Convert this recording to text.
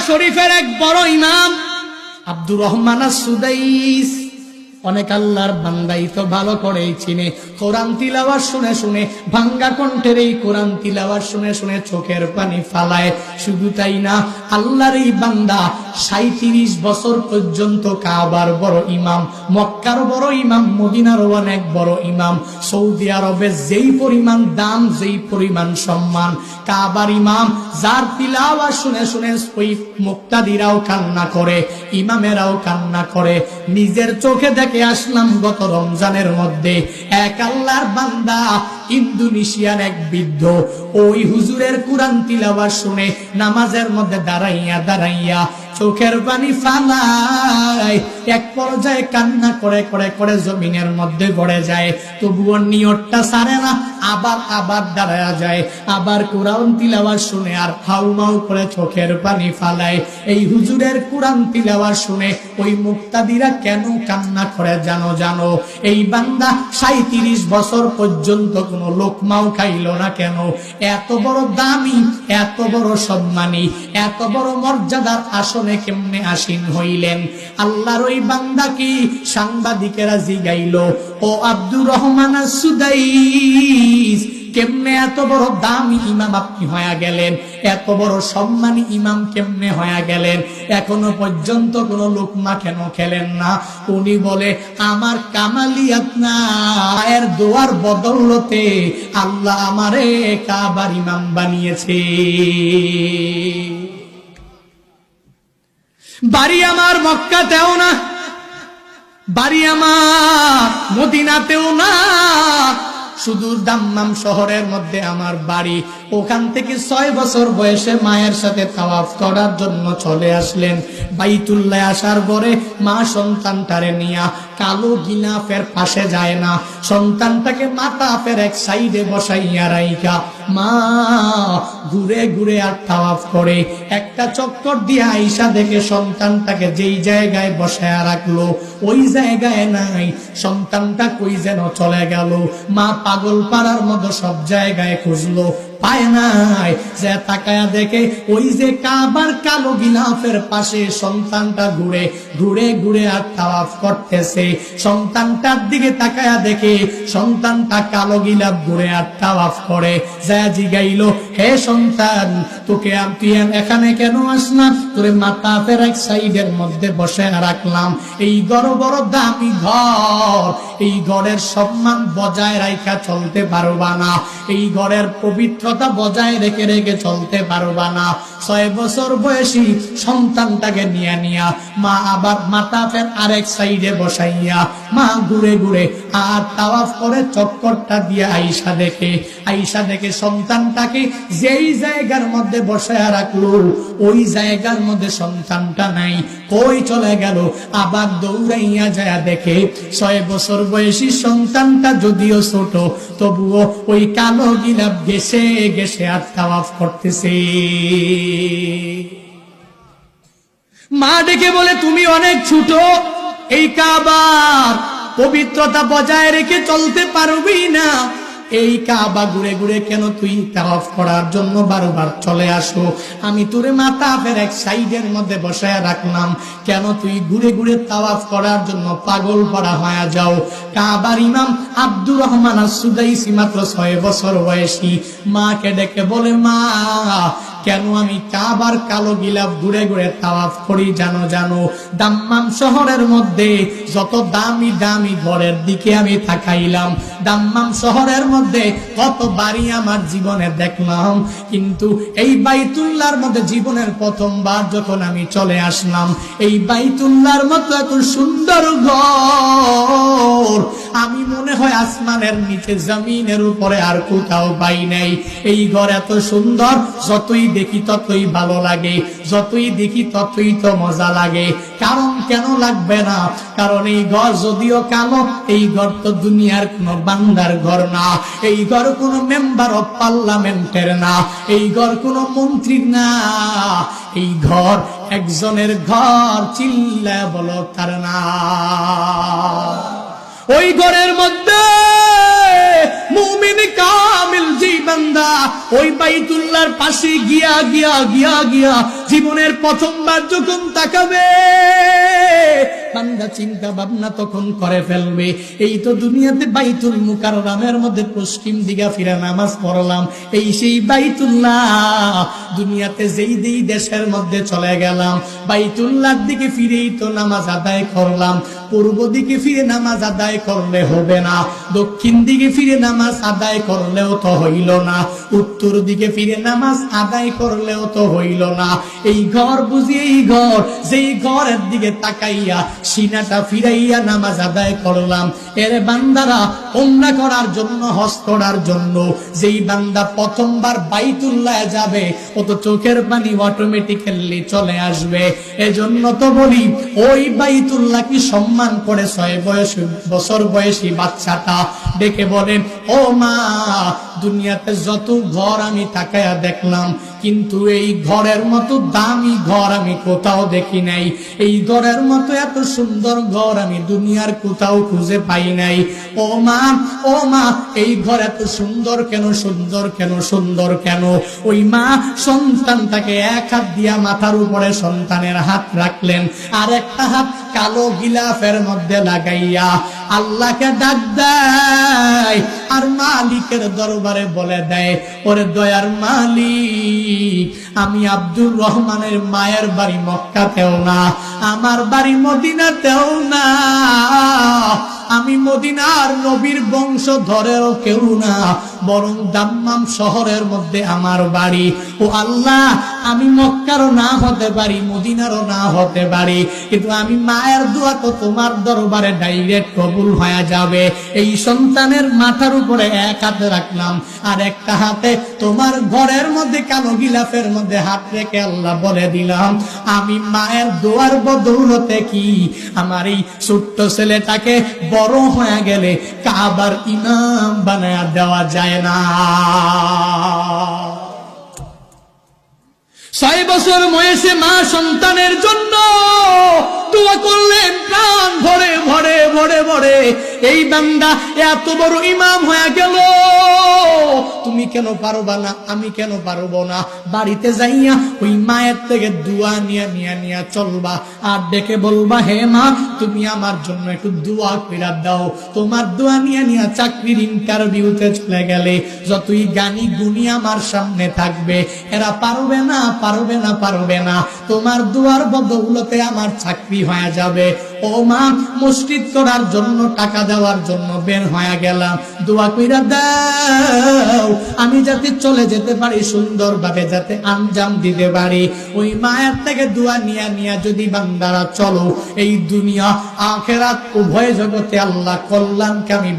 শরীফের এক বড় ইমাম আব্দুর রহমান সুদাইস অনেক আল্লাহর বান্দাই তো ভালো করেই চিনে। কোরআন তিলাওয়ার শুনে শুনে, ভাঙ্গা কণ্ঠের এই কোরআন তিলাওয়ার শুনে শুনে চোখের পানি ফালায়। শুধু তাই না, আল্লাহর এই বান্দা সাঁত্রিশ বছর পর্যন্ত কাবার বড় ইমাম, মক্কার বড় ইমাম মদিনার অনেক বড় ইমাম। সৌদি আরবের যেই পরিমাণ দাম যেই পরিমাণ সম্মান, কাবার ইমাম, যার তিলাওয়া শুনে শুনে ওই মুক্তাদিরাও কান্না করে, ইমামেরাও কান্না করে, নিজের চোখে দেখে আসলাম গত রমজানের মধ্যে। এক আল্লাহর বান্দা, ইন্দোনেশিয়ার এক বৃদ্ধ, ওই হুজুরের কোরআন তিলাবার শুনে নামাজের মধ্যে দাঁড়াইয়া দাঁড়াইয়া চোখের পানি ফালায় এক পর্যায়ে কান্না করে করে করে জমিনের মধ্যে পড়ে যায়। তবুও নিয়তটা সারে না, আবার আবার দাঁড়ায়া যায়। আবার কোরআন তিলাওয়া শুনে আর হাউমাউ করে চোখের পানি ফালায় এই হুজুরের কোরআন তিলাওয়া শুনে ওই মুক্তাদিরা কেন কান্না করে জানো জানো? এই বান্দা সাঁত্রিশ বছর পর্যন্ত কোনো লোক লোকমাও খাইল না কেন? এত বড় দামি, এত বড় সম্মানী, এত বড় মর্যাদার আসনে কেমনে আসীন হইলেন? আল্লাহর ওই বান্দা কি? সাংবাদিকেরা জিগাইল, ও আব্দুর রহমান সুদাইস কেমনে এত বড় দামি ইমাম আপনি হয়ে গেলেন? এত বড় সম্মানী ইমাম কেমনে হয়ে গেলেন? এখনও পর্যন্ত কোন লোকমা কেন খেলেন না? উনি বলে, আমার কামালি আপনার দোয়ার বদৌলতে আল্লাহ আমারে কাবার ইমাম বানিয়েছে। বাড়ি আমার মক্কাতেও না, বাড়ি আমার মদিনাতেও না সুদূর দাম্মাম শহরের মধ্যে আমার বাড়ি। ওখান থেকে ছয় বছর বয়সে মায়ের সাথে তাওয়াফ করার জন্য চলে আসলেন। বাইতুল্লাহ আসার পরে মা সন্তানটারে নিয়া কালো গিনাফের পাশে যায় না। সন্তানটাকে মাতাফের এক সাইডে বসাইয়া রাইকা মা, ঘুরে ঘুরে আর তাওয়াফ করে। একটা চক্কর দিয়ে আইসা দেখে সন্তানটাকে যেই জায়গায় বসায় রাখল, ওই জায়গায় নাই। সন্তানটা কই যেন চলে গেল। মা পাগল পাড়ার মতো সব জায়গায় খুঁজলো। পায় নাই। যে তাকায়া দেখে ওই যে কাবার কালো গিলাফের পাশে সন্তানটা ঘুরে ঘুরে ঘুরে আর তাওয়াফ করতেছে। সন্তানটার দিকে তাকায়া দেখে সন্তানটা কালো গিলাফ ঘুরে আর তাওয়াফ করে। যা জিগাইলো হে সন্তান, তোকে এখানে কেন আসনা তোরে মাথা ফের এক সাইডের মধ্যে বসে রাখলাম। এই বড় বড় দামি ঘর, এই ঘরের সম্মান বজায় রাখা চলতে পারবা না। এই ঘরের পবিত্রতা বজায় রেখে রেখে চলতে পারবা না। ছয় বছর বয়সী সন্তানটাকে নিয়ে নিয়া, মা আবার মাথা ফের আরেক সাইডে বসাইয়া, মা ঘুরে ঘুরে আর তাওয়াফ করে চক্করটা দিয়ে আইসা দেখে। আইসা দেখে সন্তানটাকে যেই জায়গার মধ্যে বসায় রাখল, ওই জায়গার মধ্যে সন্তানটা নাই। কই চলে গেল? আবার দৌড়াইয়া যায় দেখে ছয় বছর বয়সী সন্তানটা যদিও ছোট, তবুও ওই কালো গিলাপ গেছে গেছে আর তাওয়াফ করতেছে। মা ডেকে বলে, তুমি অনেক ছোট, এই কাবার পবিত্রতা বজায় রেখে চলতে পারবি না। এই কাবা ঘুরে ঘুরে কেন তুই তাওয়াফ করার জন্য বারবার চলে আসো? আমি তোরে মাথা ফের এক সাইডের মধ্যে বসায় রাখলাম। কেন তুই ঘুরে ঘুরে তাওয়াফ করার জন্য পাগল পড়া হয়ে যাও? কাবার ইমাম আব্দুর রহমান আর সুদাইসি মাত্র ছয় বছর বয়সী। মাকে ডেকে বলে, মা কেন আমি কাবার কালো গিলাফ ঘুরে ঘুরে তাওয়াফ করি জানো জানো? দাম্মাম শহরের মধ্যে যত দামি দামি ঘরের দিকে আমি তাকাইলাম, দাম্মাম শহরের মধ্যে কত বাড়ি আমার জীবনে দেখলাম। কিন্তু এই বাইতুল্লার মধ্যে জীবনের প্রথমবার যখন আমি চলে আসলাম, এই বাইতুল্লার মতো এত সুন্দর ঘর আমি মনে হয় আসমানের নিচে, জমিনের উপরে আর কোথাও পাই নাই। এই ঘর এত সুন্দর, যতই দেখি ততই ভালো লাগে, যতই দেখি ততই তো মজা লাগে। কারণ কেন লাগবে না? কারণ এই ঘর যদিও কালো, এই ঘর তো দুনিয়ার কোন বান্দার ঘর না। এই ঘর কোন মেম্বার অফ পার্লামেন্টের না। এই ঘর কোন মন্ত্রীর না। এই ঘর একজনের ঘর চিল্লা বলো তার না। ওই ঘরের মধ্যে মুমিন কামিল যেই ওই বাইতুল্লার পাশে গিয়া গিয়া গিয়া গিয়া জীবনের প্রথমবার যখন তাকাবে বান্দা চিন্তা ভাবনা তখন করে ফেলবে। এই তো দুনিয়াতে বাইতুল মুকাররামের মধ্যে পশ্চিম দিকে ফিরে নামাজ পড়লাম। এই সেই বাইতুল্লাহ, দুনিয়াতে যেই যেই দেশের মধ্যে চলে গেলাম। বাইতুল্লাহর দিকে ফিরেই তো নামাজ আদায় করলাম। পূর্ব দিকে ফিরে নামাজ আদায় করলে হবে না। দক্ষিণ দিকে ফিরে নামাজ আদায় করলেও তো হইল না। উত্তর দিকে ফিরে নামাজ আদায় করলেও তো হইল না। এই ঘর বুঝি এই ঘর, যেই ঘরের দিকে তাকাইয়া সিনাটা ফিরাইয়া নামাজ আদায় করলাম। এর বান্দারা ওমরা করার জন্য করার জন্য, যেই বান্দা প্রথমবার বাইতুল্লাহ যাবে, ও তো চোখের পানি অটোমেটিক্যালি চলে আসবে। এজন্য তো বলি, ওই বাইতুল্লাহ কি সম্মান করে ছয় বয়স, বছর বয়সী বাচ্চাটা? ডেকে বলেন, ও মা দুনিয়াতে যত ঘর আমি তাকায়া দেখলাম, কিন্তু এই ঘরের মতো দামি ঘর আমি কোথাও দেখি নাই। এই ঘরের মতো এত সুন্দর ঘর আমি দুনিয়ার কোথাও খুঁজে পাই নাই। ও মা ও মা, এই ঘর এত সুন্দর কেন সুন্দর কেন সুন্দর কেন? ওই মা সন্তানটাকে এক হাত দিয়া মাথার উপরে সন্তানের হাত রাখলেন, আর একটা হাত কালো গিলাফের মধ্যে লাগাইয়া আল্লাহকে ডাক দেয় আর মালিকের দরবারে বলে দেয়, ওরে দয়ার মালিক, আমি আব্দুর রহমানের মায়ের বাড়ি মক্কাতেও না, আমার বাড়ি মদিনাতেও না। আমি মদিনার নবীর বংশ ধরেও কেউ না বরং দাম্মাম শহরের মধ্যে আমার বাড়ি। ও আল্লাহ, আমি মক্কারও না হতে পারি, মদিনারও না হতে পারি, কিন্তু আমি মায়ের দোয়া তো তোমার দরবারে ডাইরেক্ট কবুল হয়ে যাবে। এই সন্তানের মাথার উপরে এক হাতে রাখলাম, আর একটা হাতে তোমার ঘরের মধ্যে কালো গিলাফের মধ্যে হাত রেখে আল্লাহ বলে দিলাম, আমি মায়ের দোয়ার বদৌলতে কি? আমার এই ছোট্ট ছেলেটাকে বড় হয়ে গেলে কাবার ইমাম বানায় দেওয়া যায় ছয় বছর বয়সে মা সন্তানের জন্য দোয়া করলেন, প্রাণ ভরে ভরে ভরে ভরে। এই বান্দা এত বড় ইমাম হয়ে গেল। তুমি কেন পারবা না? আমি কেন পারব না? বাড়িতে যাইয়া ওই মায়ের থেকে দুয়া নিয়ে নিয়ে নিয়ে চলবা। আর ডেকে বলবা, হে মা, তুমি আমার জন্য একটু দোয়া কইরা দাও। তোমার দোয়া নিয়ে নিয়ে চাকরির ইন্টারভিউতে চলে গেলে যতই গানি গুনি আমার সামনে থাকবে, এরা পারবে না পারবে না পারবে না। তোমার দুয়ার বদৌলতে আমার চাকরি হয়ে যাবে। ও মসজিদ করার জন্য, টাকা দেওয়ার জন্য বের হয়ে গেলাম। দোয়া কইরা দাও, আমি যাতে চলে যেতে পারি, সুন্দরভাবে যাতে আঞ্জাম দিতে পারি। ওই মায়ের থেকে দোয়া নিয়া নিয়া যদি বান্দারা চলো, এই দুনিয়া, আখেরাত, উভয় জগতে আল্লাহ কল্যাণকে আমি